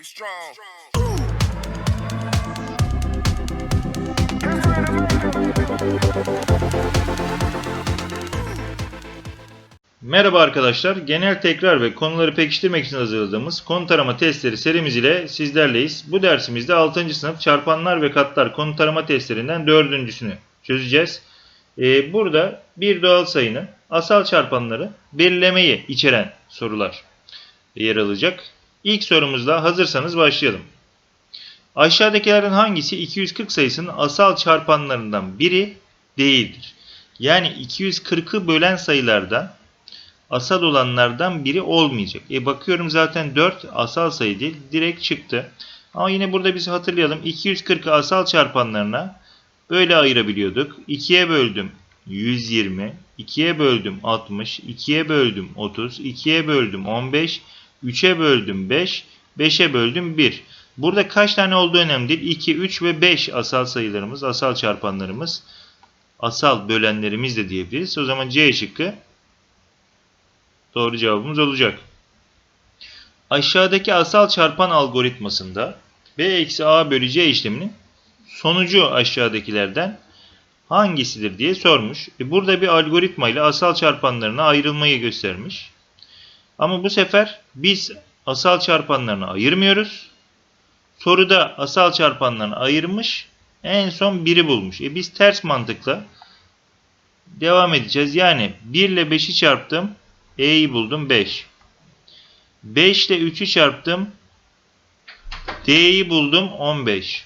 Be strong. Merhaba arkadaşlar. Genel tekrar ve konuları pekiştirmek için hazırladığımız konu tarama testleri serimiz ile sizlerleyiz. Bu dersimizde 6. sınıf çarpanlar ve katlar konu tarama testlerinden dördüncüsünü çözeceğiz. Ee, burada bir doğal sayının asal çarpanları belirlemeyi içeren sorular yer alacak. İlk sorumuzda hazırsanız başlayalım. Aşağıdakilerden hangisi 240 sayısının asal çarpanlarından biri değildir? Yani 240'ı bölen sayılardan asal olanlardan biri olmayacak. E bakıyorum zaten 4 asal sayı değil. Direkt çıktı. Ama yine burada biz hatırlayalım. 240'ı asal çarpanlarına böyle ayırabiliyorduk. 2'ye böldüm 120. 2'ye böldüm 60. 2'ye böldüm 30. 2'ye böldüm 15. 3'e böldüm 5. 5'e böldüm 1. Burada kaç tane olduğu önemli değil. 2, 3 ve 5 asal sayılarımız, asal çarpanlarımız. Asal bölenlerimiz de diyebiliriz. O zaman C şıkkı doğru cevabımız olacak. Aşağıdaki asal çarpan algoritmasında B eksi A bölü C işleminin sonucu aşağıdakilerden hangisidir diye sormuş. E burada bir algoritma ile asal çarpanlarına ayrılmayı göstermiş. Ama bu sefer biz asal çarpanlarını ayırmıyoruz. Soruda asal çarpanlarını ayırmış. En son 1'i bulmuş. E biz ters mantıkla devam edeceğiz. Yani 1 ile 5'i çarptım. E'yi buldum 5. 5 ile 3'ü çarptım. D'yi buldum 15.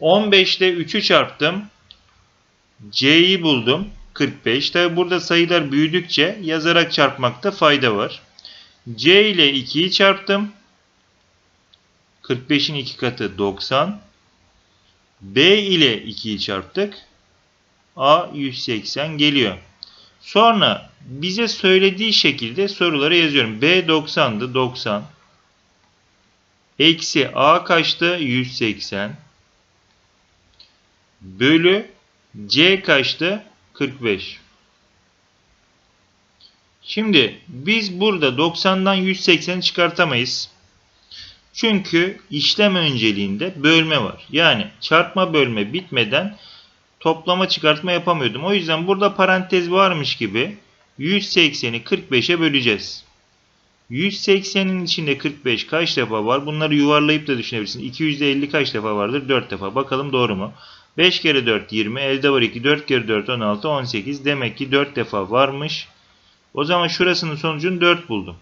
15 ile 3'ü çarptım. C'yi buldum 45. Tabi burada sayılar büyüdükçe yazarak çarpmakta fayda var. C ile 2'yi çarptım. 45'in 2 katı 90. B ile 2'yi çarptık. A 180 geliyor. Sonra bize söylediği şekilde soruları yazıyorum. B 90'dı 90. Eksi A kaçtı? 180. Bölü C kaçtı? 45. Şimdi biz burada 90'dan 180'i çıkartamayız. Çünkü işlem önceliğinde bölme var. Yani çarpma bölme bitmeden toplama çıkartma yapamıyordum. O yüzden burada parantez varmış gibi 180'i 45'e böleceğiz. 180'in içinde 45 kaç defa var? Bunları yuvarlayıp da düşünebilirsin. 250 kaç defa vardır? 4 defa. Bakalım doğru mu? 5 kere 4 20. Elde var 2. 4 kere 4 16 18. Demek ki 4 defa varmış. O zaman şurasının sonucunu 4 buldum.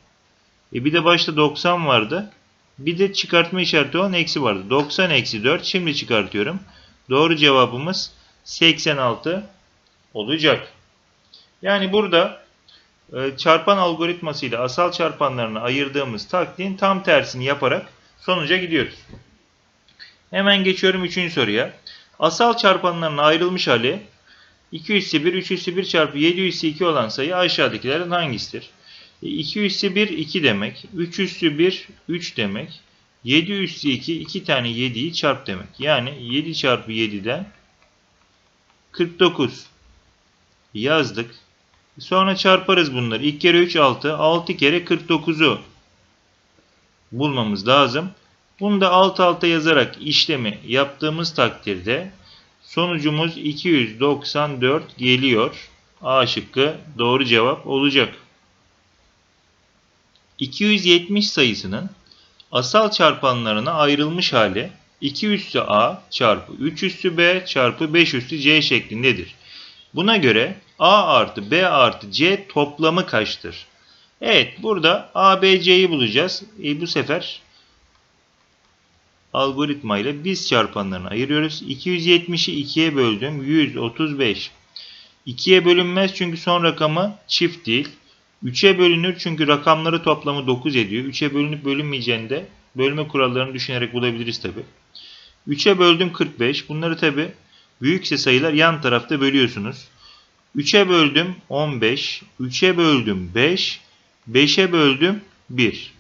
E bir de başta 90 vardı. Bir de çıkartma işareti olan eksi vardı. 90 eksi 4. Şimdi çıkartıyorum. Doğru cevabımız 86 olacak. Yani burada e, çarpan algoritmasıyla asal çarpanlarını ayırdığımız taktiğin tam tersini yaparak sonuca gidiyoruz. Hemen geçiyorum 3. soruya. Asal çarpanlarına ayrılmış hali 2 üssü 1, 3 üssü 1 çarpı 7 üssü 2 olan sayı aşağıdakilerden hangisidir? 2 üssü 1 2 demek. 3 üssü 1 3 demek. 7 üssü 2 2 tane 7'yi çarp demek. Yani 7 çarpı 7'den 49 yazdık. Sonra çarparız bunları. 2 kere 3 6. 6 kere 49'u bulmamız lazım. Bunu da alt alta yazarak işlemi yaptığımız takdirde sonucumuz 294 geliyor. A şıkkı doğru cevap olacak. 270 sayısının asal çarpanlarına ayrılmış hali 2 üssü A çarpı 3 üssü B çarpı 5 üssü C şeklindedir. Buna göre A artı B artı C toplamı kaçtır? Evet burada A, B, C'yi bulacağız. E, bu sefer algoritma ile biz çarpanlarını ayırıyoruz. 270'i 2'ye böldüm. 135. 2'ye bölünmez çünkü son rakamı çift değil. 3'e bölünür çünkü rakamları toplamı 9 ediyor. 3'e bölünüp bölünmeyeceğini de bölme kurallarını düşünerek bulabiliriz tabi. 3'e böldüm 45. Bunları tabi büyükse sayılar yan tarafta bölüyorsunuz. 3'e böldüm 15. 3'e böldüm 5. 5'e böldüm 1.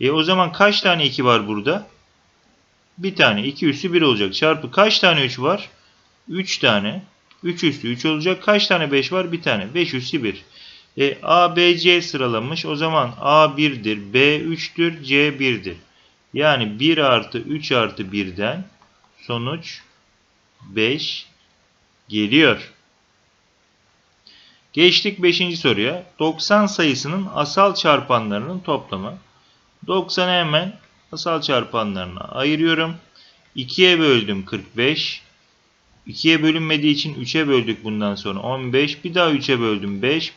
E o zaman kaç tane 2 var burada? Bir tane. 2 üssü 1 olacak. Çarpı kaç tane 3 var? 3 tane. 3 üssü 3 olacak. Kaç tane 5 var? Bir tane. 5 üssü 1. E, A, B, C sıralamış. O zaman A 1'dir, B 3'tür, C 1'dir. Yani 1 artı 3 artı 1'den sonuç 5 geliyor. Geçtik 5. soruya. 90 sayısının asal çarpanlarının toplamı. 90'ı hemen asal çarpanlarına ayırıyorum. 2'ye böldüm 45. 2'ye bölünmediği için 3'e böldük bundan sonra 15. Bir daha 3'e böldüm 5.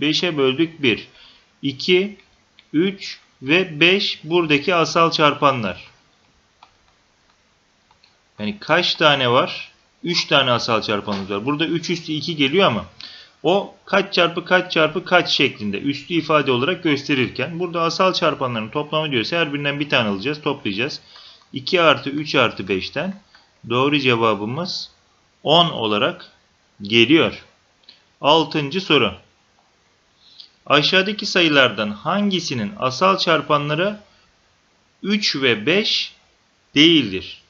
5'e böldük 1. 2, 3 ve 5 buradaki asal çarpanlar. Yani kaç tane var? 3 tane asal çarpanımız var. Burada 3 üstü 2 geliyor ama o kaç çarpı kaç çarpı kaç şeklinde üstü ifade olarak gösterirken burada asal çarpanların toplamı diyorsa her birinden bir tane alacağız toplayacağız. 2 artı 3 artı 5'ten doğru cevabımız 10 olarak geliyor. 6. soru. Aşağıdaki sayılardan hangisinin asal çarpanları 3 ve 5 değildir?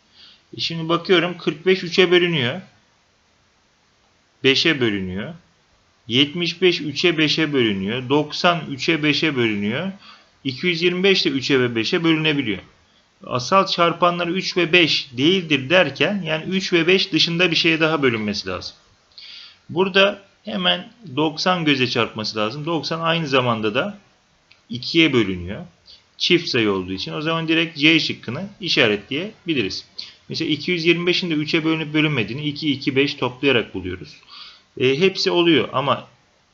E şimdi bakıyorum 45 3'e bölünüyor. 5'e bölünüyor. 75 3'e 5'e bölünüyor. 90 3'e 5'e bölünüyor. 225 de 3'e ve 5'e bölünebiliyor. Asal çarpanları 3 ve 5 değildir derken yani 3 ve 5 dışında bir şeye daha bölünmesi lazım. Burada hemen 90 göze çarpması lazım. 90 aynı zamanda da 2'ye bölünüyor. Çift sayı olduğu için o zaman direkt C şıkkını işaretleyebiliriz. Mesela 225'in de 3'e bölünüp bölünmediğini 2, 2, 5 toplayarak buluyoruz. E, hepsi oluyor ama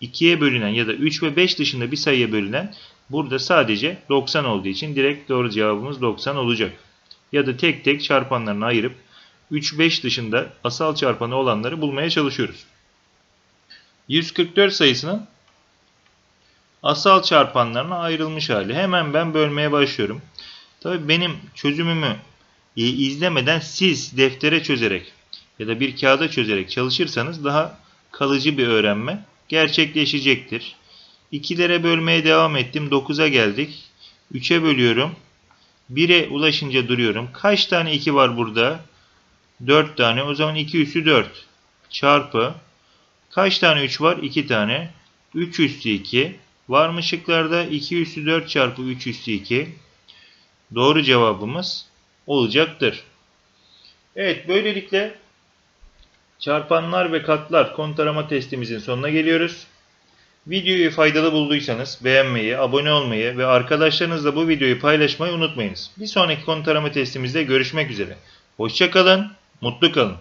2'ye bölünen ya da 3 ve 5 dışında bir sayıya bölünen burada sadece 90 olduğu için direkt doğru cevabımız 90 olacak. Ya da tek tek çarpanlarını ayırıp 3, 5 dışında asal çarpanı olanları bulmaya çalışıyoruz. 144 sayısının asal çarpanlarına ayrılmış hali. Hemen ben bölmeye başlıyorum. Tabii benim çözümümü e, izlemeden siz deftere çözerek ya da bir kağıda çözerek çalışırsanız daha kalıcı bir öğrenme gerçekleşecektir. 2'lere bölmeye devam ettim. 9'a geldik. 3'e bölüyorum. 1'e ulaşınca duruyorum. Kaç tane 2 var burada? 4 tane. O zaman 2 üssü 4. Çarpı. Kaç tane 3 var? 2 tane. 3 üssü 2. Var mı şıklarda? 2 üssü 4 çarpı 3 üssü 2. Doğru cevabımız olacaktır. Evet böylelikle çarpanlar ve katlar konu tarama testimizin sonuna geliyoruz. Videoyu faydalı bulduysanız beğenmeyi, abone olmayı ve arkadaşlarınızla bu videoyu paylaşmayı unutmayınız. Bir sonraki konu tarama testimizde görüşmek üzere. Hoşçakalın, mutlu kalın.